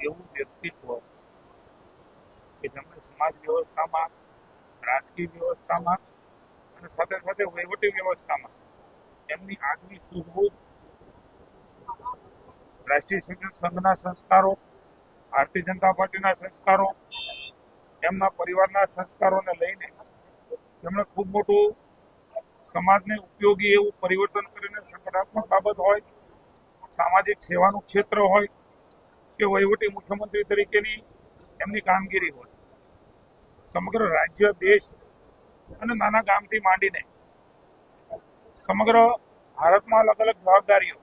એવું વ્યક્તિત્વ કે જેમણે સમાજ વ્યવસ્થામાં, રાજકીય વ્યવસ્થામાં અને સાથે સાથે વહીવટી વ્યવસ્થામાં એમની આગવી સૂઝબૂઝ રાષ્ટ્રીય સંગઠન સંઘના સંસ્કારો, ભારતીય જનતા પાર્ટીના સંસ્કારો, એમના પરિવારના સંસ્કારોને લઈને તેમણે ખૂબ મોટું સમાજને ઉપયોગી એવું પરિવર્તન કરીને સંગઠનાત્મક બાબત હોય, સામાજિક સેવાનું ક્ષેત્ર હોય કે વહીવટી મુખ્યમંત્રી તરીકેની એમની કામગીરી હોય. સમગ્ર રાજ્ય, દેશ અને નાના ગામથી માંડીને સમગ્ર ભારતમાં અલગ અલગ જવાબદારીઓ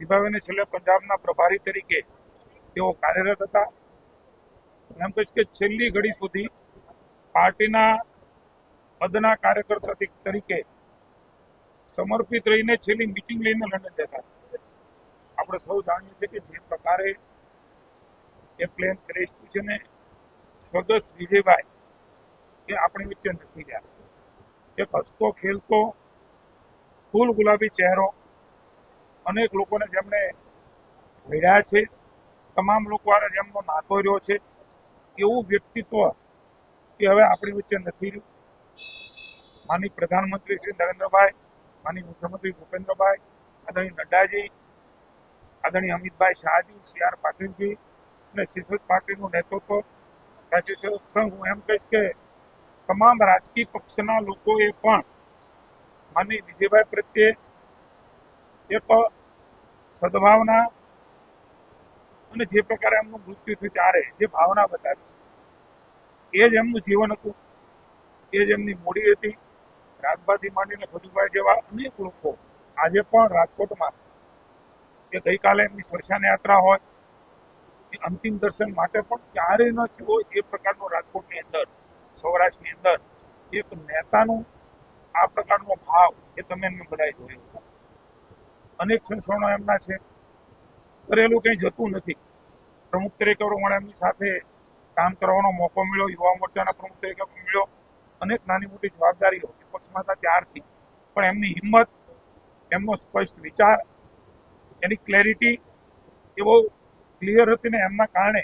નિભાવીને છેલ્લે પંજાબના પ્રભારી તરીકે તેઓ કાર્યરત હતા. એમ કહીશ કે છેલ્લી ઘડી સુધી પાર્ટીના પદના કાર્યકર્તા તરીકે સમર્પિત રહીને છેલ્લી મિટિંગ લઈને લંડન જતા આપણે સૌ જાણીએ છીએ કે જે પ્રકારે એ પ્લેન ક્રેશ થયું છે. ને સ્વગસ વિજયભાઈ, એ આપણી વચ્ચે નથી રહ્યા. એક હસતો, ખેલતો, ફૂલ ગુલાબી ચહેરો. અનેક લોકોને જેમણે મળ્યા છે. તમામ લોકો આને જેમનો નાતો રહ્યો છે. એવું વ્યક્તિત્વ કે હવે આપણી વચ્ચે નથી રહ્યું. માની પ્રધાનમંત્રી શ્રી નરેન્દ્રભાઈ માની મુખ્યમંત્રી ભૂપેન્દ્રભાઈ, આદરણીય નડ્ડાજી, આદરણીય અમિતભાઈ શાહજી, સી આર પાટીલજી અને શિશુદ પાર્ટીનું નેતૃત્વ રાજ્ય સંઘ, હું એમ કહીશ કે તમામ રાજકીય પક્ષના લોકોએ પણ માની વિજયભાઈ પ્રત્યે એક સદભાવના અને જે પ્રકારે એમનું મૃત્યુ થયું ત્યારે જે ભાવના બતાવી એ જ એમનું જીવન હતું, એ જ એમની મૂડી હતી. રાજબાથી માંડીને ખજુભાઈ જેવા અનેક લોકો આજે પણ રાજકોટમાં, કે ગઈકાલે એમની સ્મશાન યાત્રા હોય અંતિમ દર્શન માટે પણ ક્યારેય ન થયો એ પ્રકારનો રાજકોટની અંદર, સૌરાષ્ટ્રની અંદર, એક નેતાનું આ પ્રકારનો ભાવ એ તમે એમને બધાએ જોયો છે. અનેક સંસ્કરણો એમના છે. કરેલું કંઈ જતું નથી. પ્રમુખ તરીકે મને એમની સાથે કામ કરવાનો મોકો મળ્યો, યુવા મોરચાના પ્રમુખ તરીકે મળ્યો. અનેક નાની મોટી જવાબદારીઓ પક્ષમાં હતા ત્યારથી. પણ એમની હિંમત, એમનો સ્પષ્ટ વિચાર, એની ક્લેરિટી, એ બહુ ક્લિયર હતી ને એમના કારણે.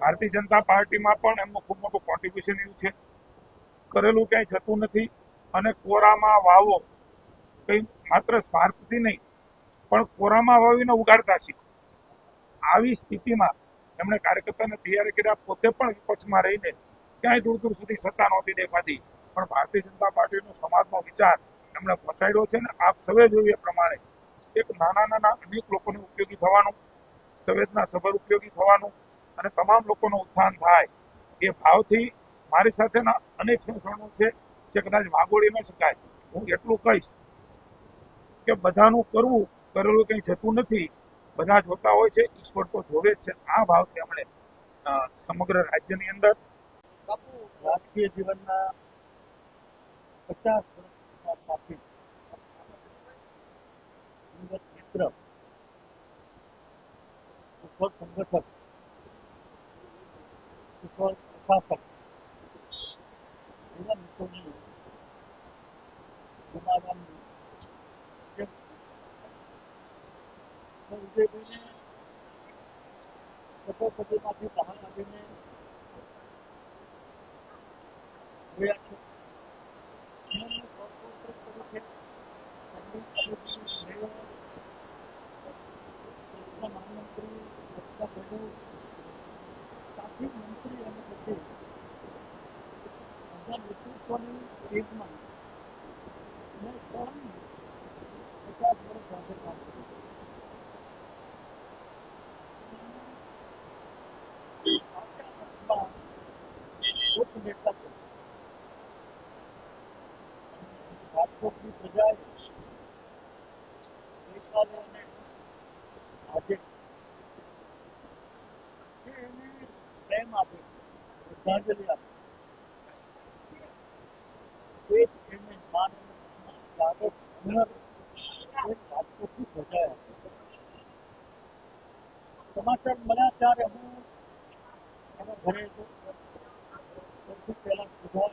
ભારતીય જનતા પાર્ટીમાં પણ એમનું ખૂબ મોટું કોન્ટ્રીબ્યુશન એવું છે. કરેલું ક્યાંય જતું નથી અને કોરામાં વાવો કંઈ માત્ર સ્વાર્થથી નહીં, પણ કોરામાં વાવીને ઉગાડતા શીખો આવી સ્થિતિમાં એમણે કાર્યકર્તાને તૈયાર કર્યા, પોતે પણ વિપક્ષમાં રહીને ક્યાંય દૂર દૂર સુધી સત્તા નહોતી દેખાતી. પણ ભારતીય જનતા પાર્ટીનો સમાજનો વિચાર એમણે પહોંચાડ્યો છે ને આપ સૌએ જોઈએ પ્રમાણે એક નાના નાના અનેક લોકોને ઉપયોગી થવાનું સંવેદના સભર ઉપયોગી થવાનું અને તમામ લોકોનું ઉત્થાન થાય. એ ભાવથી મારી સાથેના અનેક શોષણો છે જે કદાચ વાગોળી ન શકાય. હું એટલું કહીશ કે બધાનું કરવું, કરેલું કંઈ જતું નથી. બધા જોતા હોય છે, ઈશ્વર તો જોવે જ છે. આ ભાવથી એમણે સમગ્ર રાજ્યની અંદર રાજકીય જીવનના પચાસ વર્ષ મિત્ર સફળ સંગઠક સફળ પ્રશાસક એવા કેમ? તો વિજયભાઈને સફળપતિમાંથી બહાર આવીને ગયા છે નિયમનું કોર્પોરેટર તરીકે તેમની અનુભવી શ્રેય દેશના મહામંત્રી રક્ષા પ્રભુ સાથી મંત્રી અને પછી બધા નેતૃત્વની ટીમમાં મેં ત્રણ પચાસ વર્ષ સાથે કામ કર્યું અને આખા વર્ષમાં ઉપનેતા તરીકે રાજકોટની સમાચાર મળ્યા ત્યારે હું એના ઘરે પહેલા સુધાર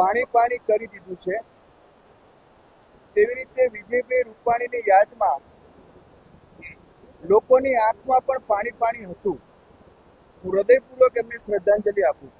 પાણી પાણી કરી દીધું છે. તેવી રીતે વિજયભાઈ રૂપાણીની યાદમાં લોકોની આંખમાં પણ પાણી પાણી હતું. હું હૃદયપૂર્વક એમને શ્રદ્ધાંજલિ આપું છું.